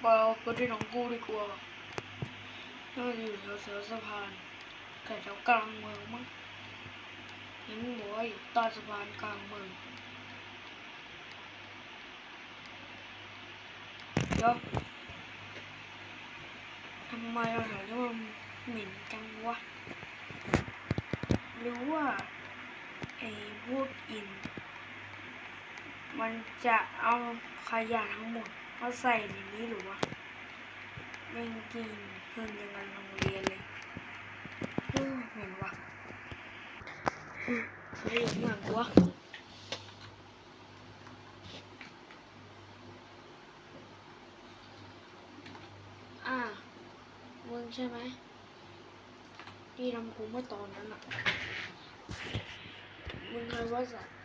เปล่าไปที่หนองกูดีกว่าน่าจะอยู่แถวเสือสะพานแถวกลางเมืองมั้งเห็นบอกว่าอยู่ใต้สะพานกลางเมืองเดี๋ยวทำไมเราถึงว่าเหม็นจังวะหรือว่าไอ้พวกอิน มันจะเอาขยะทั้งหมด มาใส่ในนี้หรือวะแม่งกินเพิ่งยังกันโรงเรียนเลยเฮ้ยเหม็นวะเฮ้ยเหมือนวะอ่ามึงใช่ไหมที่ทำกูเมื่อตอนนั้นอะมึงเคยว่าสัตว์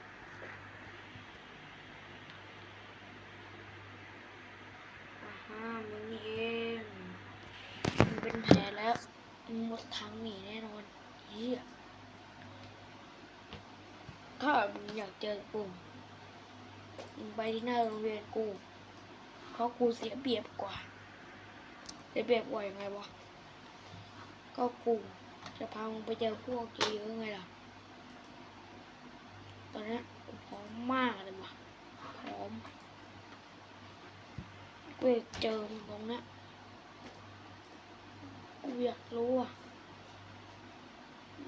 อ่ามึงนี่เองมึงเป็นแผลแล้วมึงหมดทางหนีแน่นอนเฮียถ้ามึงอยากเจอกูมึงไปที่หน้าโรงเรียนกูเพราะกูเสียเปรียบกว่าเสียเปรียบกว่ายังไงวะก็กูจะพามึงไปเจอพวกเยอะไงล่ะตอนนี้กูพร้อมมากเลยว่ะพร้อม กูอยากเจอมึงตรงนี้กูอยากรู้อะ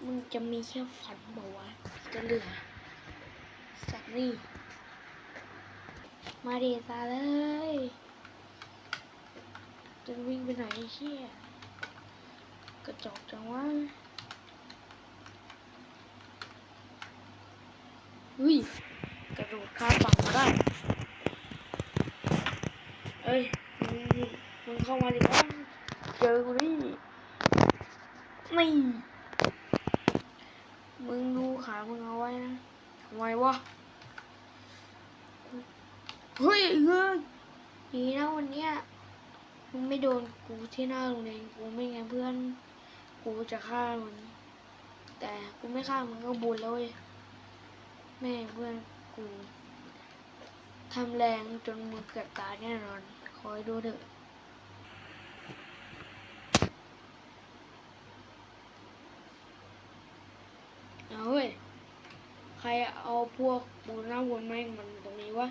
มึงจะมีแค่ฝันบอกว่าวะจะเหลือสักนี่มาดีตาเลย จะวิ่งไปไหนเชี่ยกระจอกจังวะเฮ้ยกระโดดข้ามฝั่งมาได้ เอ้ยมึงมึงเข้ามาดิวะเจอกูนี่นี่มึงดูขามึงเอาไว้นะทำไมวะเฮ้ยเฮ้ยดีนะวันเนี้ยมึงไม่โดนกูที่หน้าโรงเรียนกูไม่งั้นเพื่อน กูจะฆ่ามึงแต่กูไม่ฆ่ามึงก็บุญแล้วเว้ยแม่เพื่อนกู ทำแรงจนมึงเกือบตายแน่นอน คอยดูเถอะเอาเว้ย ใครเอาพวกปูหน้าวนแม่งมันตรงนี้วะ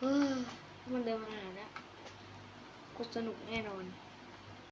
เฮ้ยมันเดินมาหาเนี่ยกูสนุกแน่นอน